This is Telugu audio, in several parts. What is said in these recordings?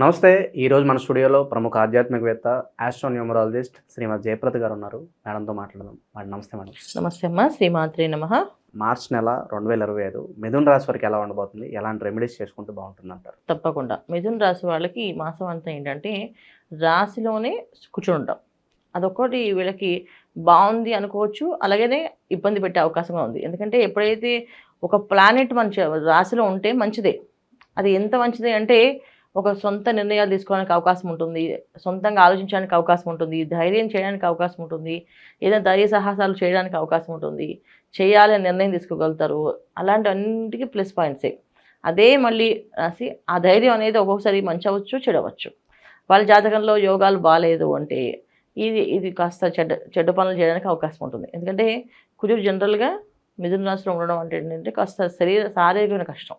నమస్తే ఈరోజు మన స్టూడియోలో ప్రముఖ ఆధ్యాత్మికవేత్త ఆస్ట్రోన్యూమరాలజిస్ట్ శ్రీమతి జయప్రద గారు ఉన్నారు. మేడంతో మాట్లాడదాం. మేడం నమస్తే మేడం. నమస్తే అమ్మ శ్రీమాత్రే నమ. మార్చ్ నెల రెండు వేల ఇరవై ఐదు మిథున్ రాశి వరకు ఎలా ఉండబోతుంది? ఎలాంటి రెమెడీస్ చేసుకుంటే బాగుంటుంది అంటారు? తప్పకుండా. మిథున రాశి వాళ్ళకి ఈ మాసం అంతా ఏంటంటే రాశిలోనే కూర్చుంటాం. అదొకటి వీళ్ళకి బాగుంది అనుకోవచ్చు అలాగనే ఇబ్బంది పెట్టే అవకాశంగా ఉంది. ఎందుకంటే ఎప్పుడైతే ఒక ప్లానెట్ మన చ- రాశిలో ఉంటే మంచిదే. అది ఎంత మంచిది అంటే ఒక సొంత నిర్ణయాలు తీసుకోవడానికి అవకాశం ఉంటుంది. సొంతంగా ఆలోచించడానికి అవకాశం ఉంటుంది. ధైర్యం చేయడానికి అవకాశం ఉంటుంది. ఏదైనా ధైర్య సాహసాలు చేయడానికి అవకాశం ఉంటుంది. చేయాలని నిర్ణయం తీసుకోగలుగుతారు. అలాంటివన్నింటికి ప్లస్ పాయింట్సే అదే మళ్ళీ రాసి ఆ ధైర్యం అనేది ఒక్కొక్కసారి మంచి అవ్వచ్చు చెడవచ్చు వాళ్ళ జాతకంలో యోగాలు బాగాలేదు అంటే ఇది ఇది కాస్త చెడ్డ చెడ్డ పనులు చేయడానికి అవకాశం ఉంటుంది. ఎందుకంటే కుజుడు జనరల్గా మిథున రాశిలో ఉండడం అంటే ఏంటంటే కాస్త శరీర శారీరకమైన కష్టం.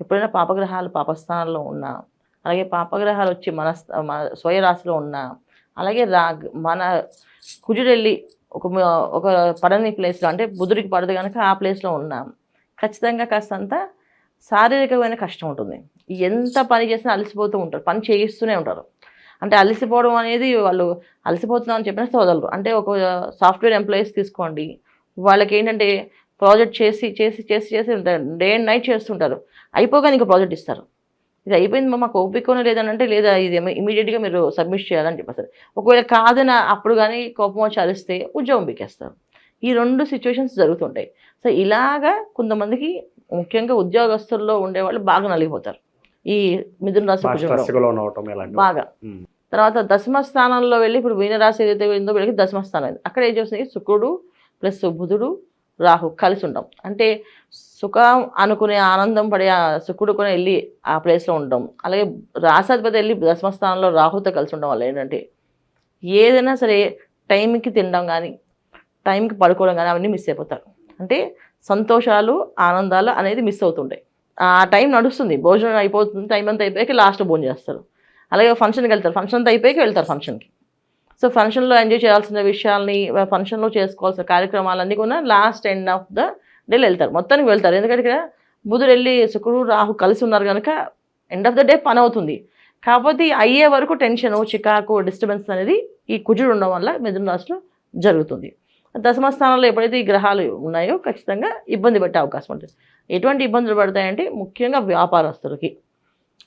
ఎప్పుడైనా పాపగ్రహాలు పాపస్థానాల్లో ఉన్నా అలాగే పాపగ్రహాలు వచ్చి మన స్వయరాశిలో మన అలాగే రా మన కుజుడు ఒక ఒక పడని ప్లేస్లో అంటే బుధుడికి పడదు కనుక ఆ ప్లేస్లో ఉన్నాం. ఖచ్చితంగా కాస్తంత శారీరకమైన కష్టం ఉంటుంది. ఎంత పని చేసినా అలసిపోతూ ఉంటారు. పని చేయిస్తూనే ఉంటారు. అంటే అలసిపోవడం అనేది వాళ్ళు అలసిపోతున్నాం అని చెప్పిన వదలరు అంటే ఒక సాఫ్ట్వేర్ ఎంప్లాయీస్ తీసుకోండి. వాళ్ళకి ఏంటంటే ప్రాజెక్ట్ చేసి చేసి చేసి చేసి డే అండ్ నైట్ చేస్తుంటారు. అయిపోగానే ఇంకా ప్రాజెక్ట్ ఇస్తారు. ఇది అయిపోయింది మా మాకు ఓపికనే లేదని అంటే లేదా ఇది ఇమీడియట్గా మీరు సబ్మిట్ చేయాలని చెప్పేస్తారు ఒకవేళ కాదన అప్పుడు కానీ కోపం వచ్చి అరిస్తే ఉద్యోగం పీకేస్తారు. ఈ రెండు సిచ్యువేషన్స్ జరుగుతుంటాయి. సో ఇలాగా కొంతమందికి ముఖ్యంగా ఉద్యోగస్తుల్లో ఉండేవాళ్ళు బాగా నలిగిపోతారు. ఈ మిథున రాశి బాగా తర్వాత దశమ స్థానంలో వెళ్ళి ఇప్పుడు మీనరాశి ఏదైతే ఉందో వీళ్ళకి దశమ స్థానం అక్కడ ఏం చేస్తుంది? శుక్రుడు ప్లస్ బుధుడు రాహు కలిసి ఉంటాం అంటే సుఖం అనుకునే ఆనందం పడే ఆ శుక్రుడు కూడా వెళ్ళి ఆ ప్లేస్లో ఉండడం అలాగే రాసాధిపతి వెళ్ళి దశమ స్థానంలో రాహుతో కలిసి ఉండడం వల్ల ఏంటంటే ఏదైనా సరే టైంకి తినడం కానీ టైంకి పడుకోవడం కానీ అవన్నీ మిస్ అయిపోతారు. అంటే సంతోషాలు ఆనందాలు అనేది మిస్ అవుతుంటాయి. ఆ టైం నడుస్తుంది. భోజనం అయిపోతుంది టైం అంతా అయిపోయాక లాస్ట్ భోజనం చేస్తారు. అలాగే ఫంక్షన్కి వెళ్తారు. ఫంక్షన్ అంతా అయిపోయాక వెళ్తారు ఫంక్షన్కి సో ఫంక్షన్లో ఎంజాయ్ చేయాల్సిన విషయాల్ని ఫంక్షన్లో చేసుకోవాల్సిన కార్యక్రమాలన్నీ కూడా లాస్ట్ ఎండ్ ఆఫ్ ద డేలో వెళ్తారు. మొత్తానికి వెళ్తారు. ఎందుకంటే ఇక్కడ బుధుడు వెళ్ళి శుక్రుడు రాహు కలిసి ఉన్నారు కనుక ఎండ్ ఆఫ్ ద డే పని అవుతుంది. కాకపోతే అయ్యే వరకు టెన్షన్ చికాకు డిస్టర్బెన్స్ అనేది ఈ కుజుడు ఉండడం వల్ల మిథున రాశిలో జరుగుతుంది. దశమ స్థానంలో ఎప్పుడైతే ఈ గ్రహాలు ఉన్నాయో ఖచ్చితంగా ఇబ్బంది పెట్టే అవకాశం ఉంటుంది. ఎటువంటి ఇబ్బందులు పడతాయంటే ముఖ్యంగా వ్యాపారస్తులకి.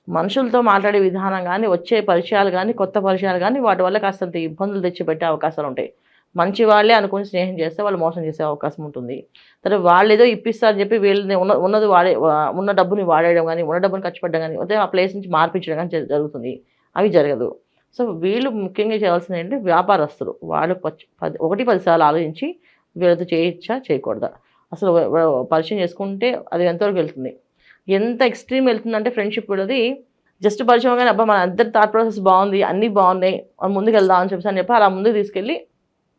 మనుషులతో మాట్లాడే విధానం కానీ వచ్చే పరిచయాలు కానీ కొత్త పరిచయాలు కానీ వాటి వల్ల కాస్తంత ఇబ్బందులు తెచ్చిపెట్టే అవకాశాలు ఉంటాయి. మంచి వాళ్ళే అనుకుని స్నేహం చేస్తే వాళ్ళు మోసం చేసే అవకాశం ఉంటుంది. తర్వాత వాళ్ళు ఏదో ఇప్పిస్తారని చెప్పి వీళ్ళని ఉన్న ఉన్నది వాడే ఉన్న డబ్బుని వాడేయడం కానీ ఉన్న డబ్బుని ఖర్చు పెట్టడం కానీ అదే ఆ ప్లేస్ నుంచి మార్పించడం కానీ జరుగుతుంది. అవి జరగదు. సో వీళ్ళు ముఖ్యంగా చేయాల్సింది ఏంటంటే వ్యాపారస్తులు. వాళ్ళు పది ఒకటి పదిసార్లు ఆలోచించి వీళ్ళతో చేయొచ్చా చేయకూడదా? అసలు పరిచయం చేసుకుంటే అది ఎంతవరకు వెళ్తుంది? ఎంత ఎక్స్ట్రీమ్ వెళ్తుందంటే ఫ్రెండ్షిప్ వీళ్ళది జస్ట్ పరిచయం కానీ అబ్బా మన అందరి థాట్ ప్రాసెస్ బాగుంది అన్నీ బాగున్నాయి మనం ముందుకు వెళ్దాం అని చెప్పేసి అని చెప్పి అలా ముందుకు తీసుకెళ్ళి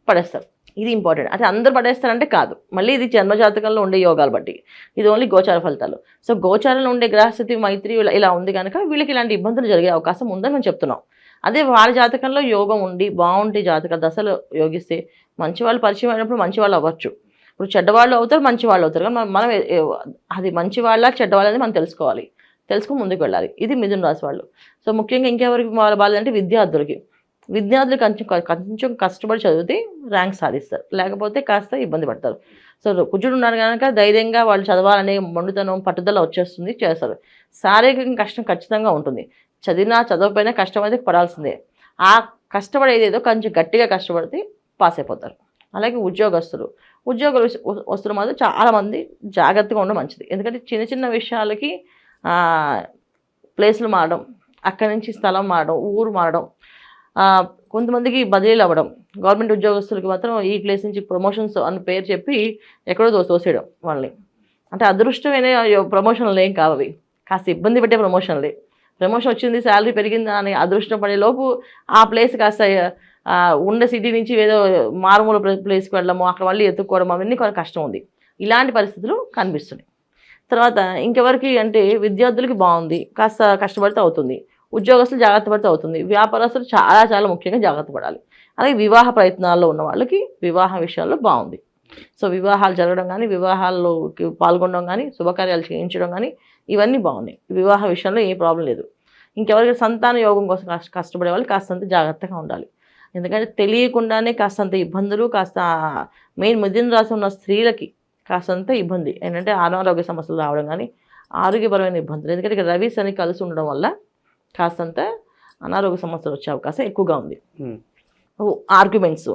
పడేస్తారు. ఇది ఇంపార్టెంట్ అంటే అందరు పడేస్తారంటే కాదు. మళ్ళీ ఇది జన్మజాతకంలో ఉండే యోగాలు బట్టి. ఇది ఓన్లీ గోచార ఫలితాలు. సో గోచారంలో ఉండే గ్రహస్థితి మైత్రి ఇలా- ఇలా ఉంది కనుక వీళ్ళకి ఇలాంటి ఇబ్బందులు జరిగే అవకాశం ఉందని మేము చెప్తున్నాం. అదే వాళ్ళ జాతకంలో యోగం ఉండి బాగుంటే జాతక దశలు యోగిస్తే మంచి వాళ్ళు పరిచయం అయినప్పుడు మంచి వాళ్ళు అవ్వచ్చు. ఇప్పుడు చెడ్డవాళ్ళు అవుతారు మంచి వాళ్ళు అవుతారు. కానీ మనం- మనం అది మంచి వాళ్ళ చెడ్డవాళ్ళు అనేది మనం తెలుసుకోవాలి. తెలుసుకుని ముందుకు వెళ్ళాలి. ఇది మిథున రాశి వాళ్ళు. సో ముఖ్యంగా ఇంకెవరికి వాళ్ళ బాధలంటే విద్యార్థులకి. విద్యార్థులు కొంచెం కొంచెం కష్టపడి చదివితే ర్యాంక్ సాధిస్తారు. లేకపోతే కాస్త ఇబ్బంది పడతారు. సో కుజుడు ఉన్నారు కనుక ధైర్యంగా వాళ్ళు చదవాలనే మొండితనం పట్టుదల వచ్చేస్తుంది చేస్తారు. శారీరకంగా కష్టం ఖచ్చితంగా ఉంటుంది. చదివినా చదవకపోయినా కష్టం అయితే పడాల్సిందే. ఆ కష్టపడి ఏదేదో కొంచెం గట్టిగా కష్టపడితే పాస్ అయిపోతారు. అలాగే ఉద్యోగస్తులు. ఉద్యోగులు వస్తువులు మాత్రం చాలామంది జాగ్రత్తగా ఉండడం మంచిది. ఎందుకంటే చిన్న చిన్న విషయాలకి ప్లేస్లు మారడం అక్కడి నుంచి స్థలం మారడం ఊరు మారడం కొంతమందికి బదిలీలు అవ్వడం గవర్నమెంట్ ఉద్యోగస్తులకి మాత్రం ఈ ప్లేస్ నుంచి ప్రమోషన్స్ అని పేరు చెప్పి ఎక్కడో దో తోసేయడం వాళ్ళని. అంటే అదృష్టమైన ప్రమోషన్లు ఏం కావవి కాస్త ఇబ్బంది పెట్టే ప్రమోషన్లే. ప్రమోషన్ వచ్చింది శాలరీ పెరిగిందా అని అదృష్టం పడేలోపు ఆ ప్లేస్ కాస్త ఉన్న సిటీ నుంచి ఏదో మారుమూల ప్లేస్కి వెళ్ళడము అక్కడ మళ్ళీ ఎత్తుక్కోవడం అవన్నీ కొంచెం కష్టం ఉంది. ఇలాంటి పరిస్థితులు కనిపిస్తున్నాయి. తర్వాత ఇంకెవరికి అంటే విద్యార్థులకి బాగుంది కాస్త కష్టపడితే అవుతుంది. ఉద్యోగస్తులు జాగ్రత్త పడితే అవుతుంది. వ్యాపారస్తులు చాలా చాలా ముఖ్యంగా జాగ్రత్త పడాలి. అలాగే వివాహ ప్రయత్నాల్లో ఉన్న వాళ్ళకి వివాహ విషయాల్లో బాగుంది. సో వివాహాలు జరగడం కానీ వివాహాల్లోకి పాల్గొనడం కానీ శుభకార్యాలు చేయించడం కానీ ఇవన్నీ బాగున్నాయి. వివాహ విషయంలో ఏ ప్రాబ్లం లేదు. ఇంకెవరికి సంతాన యోగం కోసం కష్ట కష్టపడే వాళ్ళు కాస్తంత జాగ్రత్తగా ఉండాలి. ఎందుకంటే తెలియకుండానే కాస్తంత ఇబ్బందులు కాస్త మెయిన్ మిథున రాశి ఉన్న స్త్రీలకి కాస్తంత ఇబ్బంది. ఏంటంటే అనారోగ్య సమస్యలు రావడం కానీ ఆరోగ్యపరమైన ఇబ్బందులు. ఎందుకంటే ఇక్కడ రవి శని కలిసి ఉండడం వల్ల కాస్తంత అనారోగ్య సమస్యలు వచ్చే అవకాశం ఎక్కువగా ఉంది. ఆర్గ్యుమెంట్స్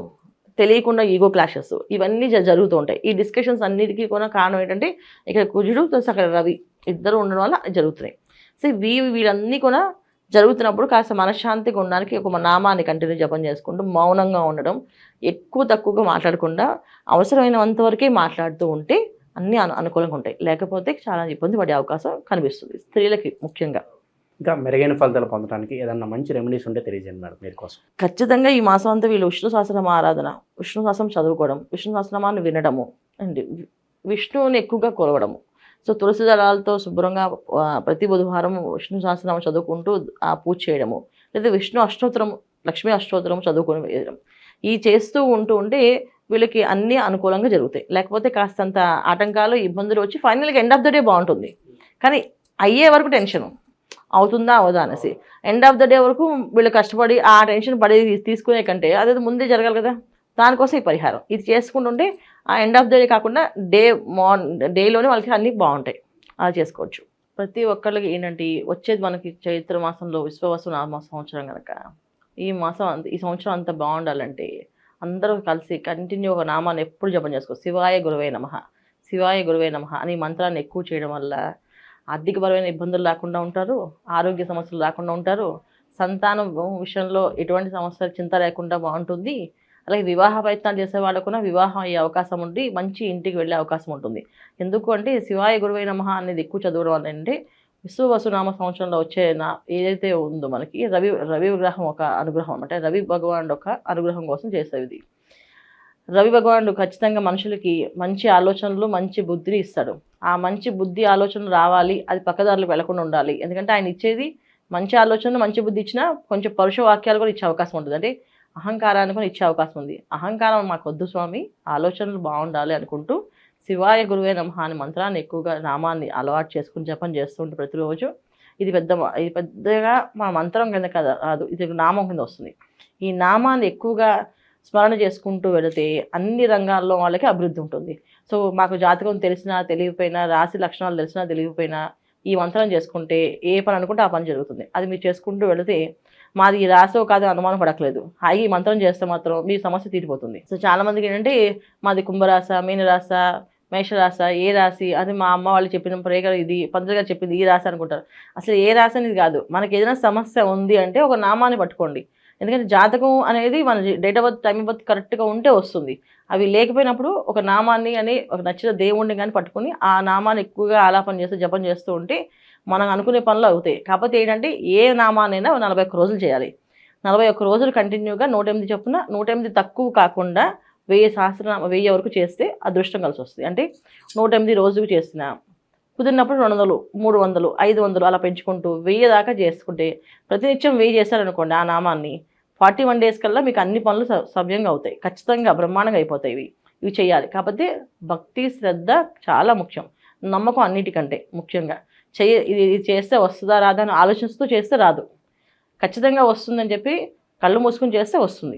తెలియకుండా ఈగో క్లాషెస్ ఇవన్నీ జ- జరుగుతూ ఉంటాయి. ఈ డిస్కషన్స్ అన్నిటికీ కూడా కారణం ఏంటంటే ఇక్కడ కుజుడు ప్లస్ అక్కడ రవి ఇద్దరు ఉండడం వల్ల జరుగుతున్నాయి. సో వీ వీళ్ళన్నీ కూడా జరుగుతున్నప్పుడు కాస్త మనశ్శాంతిగా ఉండడానికి ఒక నామాన్ని కంటిన్యూ జపం చేసుకుంటూ మౌనంగా ఉండడం ఎక్కువ తక్కువగా మాట్లాడకుండా అవసరమైనంత వరకే మాట్లాడుతూ ఉంటే అన్నీ అను అనుకూలంగా ఉంటాయి. లేకపోతే చాలా ఇబ్బంది పడే అవకాశం కనిపిస్తుంది. స్త్రీలకి ముఖ్యంగా. ఇంకా మెరుగైన ఫలితాలు పొందడానికి ఏదన్నా మంచి రెమెడీస్ ఉంటే తెలియజేయండి మేడం మీరు కోసం. ఖచ్చితంగా ఈ మాసం అంతా వీళ్ళు విష్ణు సహస్రం ఆరాధన విష్ణు సహస్రం చదువుకోవడం విష్ణు సహస్రనామాన్ని వినడము అండ్ విష్ణువుని ఎక్కువగా కొలవడము. సో తులసి దళాలతో శుభ్రంగా ప్రతి బుధవారం విష్ణు సహస్రనామం చదువుకుంటూ ఆ పూజ చేయడము లేదా విష్ణు అష్టోత్తరం లక్ష్మీ అష్టోత్తరం చదువుకొని వేయడం. ఈ చేస్తూ ఉంటూ ఉంటే వీళ్ళకి అన్నీ అనుకూలంగా జరుగుతాయి. లేకపోతే కాస్తంత ఆటంకాలు ఇబ్బందులు వచ్చి ఫైనల్గా ఎండ్ ఆఫ్ ద డే బాగుంటుంది. కానీ అయ్యే వరకు టెన్షన్. అవుతుందా? అవదా? అనేసి. ఎండ్ ఆఫ్ ద డే వరకు వీళ్ళు కష్టపడి ఆ టెన్షన్ పడి తీసుకునే కంటే అదే ముందే జరగాలి కదా. దానికోసం ఈ పరిహారం. ఇది చేసుకుంటుంటే ఆ ఎండ్ ఆఫ్ ద డే కాకుండా డే మార్న్ డేలోనే వాళ్ళకి అన్నీ బాగుంటాయి. అలా చేసుకోవచ్చు. ప్రతి ఒక్కళ్ళకి ఏంటంటే వచ్చేది మనకి చైత్ర మాసంలో విశ్వవసు నామ సంవత్సరం కనుక ఈ మాసం అంత ఈ సంవత్సరం అంత బాగుండాలంటే అందరూ కలిసి కంటిన్యూ ఒక నామాన్ని ఎప్పుడు జపం చేసుకో శివాయ గురువే నమ. శివాయ గురువే నమ అని మంత్రాన్ని ఎక్కువ చేయడం వల్ల ఆర్థికపరమైన ఇబ్బందులు లేకుండా ఉంటారు ఆరోగ్య సమస్యలు లేకుండా ఉంటారు సంతానం విషయంలో ఎటువంటి సమస్యలు చింత లేకుండా బాగుంటుంది. అలాగే వివాహ ప్రయత్నాలు చేసే వాళ్ళకు కూడా వివాహం అయ్యే అవకాశం ఉండి మంచి ఇంటికి వెళ్ళే అవకాశం ఉంటుంది. ఎందుకు అంటే శివాయ గురువై నమః అనేది ఎక్కువ చదవడం వల్ల అంటే విశ్వవసునామ సంవత్సరంలో వచ్చే నా ఏదైతే ఉందో మనకి రవి రవి విగ్రహం ఒక అనుగ్రహం అంటే రవి భగవానుడు ఒక అనుగ్రహం కోసం చేసేది. రవి భగవానుడు ఖచ్చితంగా మనుషులకి మంచి ఆలోచనలు మంచి బుద్ధిని ఇస్తాడు. ఆ మంచి బుద్ధి ఆలోచనలు రావాలి అది పక్కదారులకు వెళ్ళకుండా ఉండాలి. ఎందుకంటే ఆయన ఇచ్చేది మంచి ఆలోచనలు మంచి బుద్ధి ఇచ్చినా కొంచెం పరుష వాక్యాలు కూడా ఇచ్చే అవకాశం ఉంటుంది. అంటే అహంకారాన్ని కూడా ఇచ్చే అవకాశం ఉంది. అహంకారం మాకు వద్దు స్వామి ఆలోచనలు బాగుండాలి అనుకుంటూ శివాయ గురువే నమః మంత్రాన్ని ఎక్కువగా నామాన్ని అలవాటు చేసుకుని జపం చేస్తుంటే ప్రతిరోజు ఇది పెద్ద ఇది పెద్దగా మా మంత్రం కింద కదా కాదు ఇది నామం కింద వస్తుంది. ఈ నామాన్ని ఎక్కువగా స్మరణ చేసుకుంటూ వెళితే అన్ని రంగాల్లో వాళ్ళకి అభివృద్ధి ఉంటుంది. సో మాకు జాతకం తెలిసినా తెలియకపోయినా రాశి లక్షణాలు తెలిసినా తెలియకపోయినా ఈ మంత్రం చేసుకుంటే ఏ పని అనుకుంటే ఆ పని జరుగుతుంది. అది మీరు చేసుకుంటూ వెళితే మాది ఈ రాసో కాదు అనుమానం పడట్లేదు. హాయి మంత్రం చేస్తే మాత్రం మీ సమస్య తీరిపోతుంది. సో చాలా మందికి ఏంటంటే మాది కుంభరాశ మీనరాస మేషరాశ ఏ రాశి అది మా అమ్మ వాళ్ళు చెప్పిన ప్రేగలు ఇది పంతులు గారు చెప్పింది ఈ రాశి అనుకుంటారు. అసలు ఏ రాశి అనేది కాదు. మనకి ఏదైనా సమస్య ఉంది అంటే ఒక నామాన్ని పట్టుకోండి. ఎందుకంటే జాతకం అనేది మన date of birth time of birth కరెక్ట్గా ఉంటే వస్తుంది. అవి లేకపోయినప్పుడు ఒక నామాన్ని అని ఒక నచ్చిన దేవుణ్ణి కానీ పట్టుకొని ఆ నామాన్ని ఎక్కువగా ఆలాపన చేస్తూ జపం చేస్తూ ఉంటే మనం అనుకునే పనులు అవుతాయి. కాకపోతే ఏంటంటే ఏ నామానైనా నలభై ఒక్క రోజులు చేయాలి. నలభై ఒక్క రోజులు కంటిన్యూగా నూట ఎనిమిది చొప్పున నూట ఎనిమిది తక్కువ కాకుండా వెయ్యి సహస్రనామ వెయ్యి వరకు చేస్తే అదృష్టం కలిసి వస్తుంది. అంటే నూట ఎనిమిది రోజుకు చేసిన కుదిరినప్పుడు రెండు వందలు మూడు వందలు ఐదు వందలు అలా పెంచుకుంటూ వెయ్యి దాకా చేసుకుంటే ప్రతినిత్యం వెయ్యి చేశారనుకోండి ఆ నామాన్ని ఫార్టీ వన్ డేస్ కల్లా మీకు అన్ని పనులు స- సవ్యంగా అవుతాయి. ఖచ్చితంగా బ్రహ్మాండంగా అయిపోతాయి ఇవి. ఇవి చేయాలి. కాకపోతే భక్తి శ్రద్ధ చాలా ముఖ్యం. నమ్మకం అన్నిటికంటే ముఖ్యంగా. చేయ ఇది ఇది చేస్తే వస్తుందా రాదా అని ఆలోచిస్తూ చేస్తే రాదు. ఖచ్చితంగా వస్తుందని చెప్పి కళ్ళు మూసుకుని చేస్తే వస్తుంది.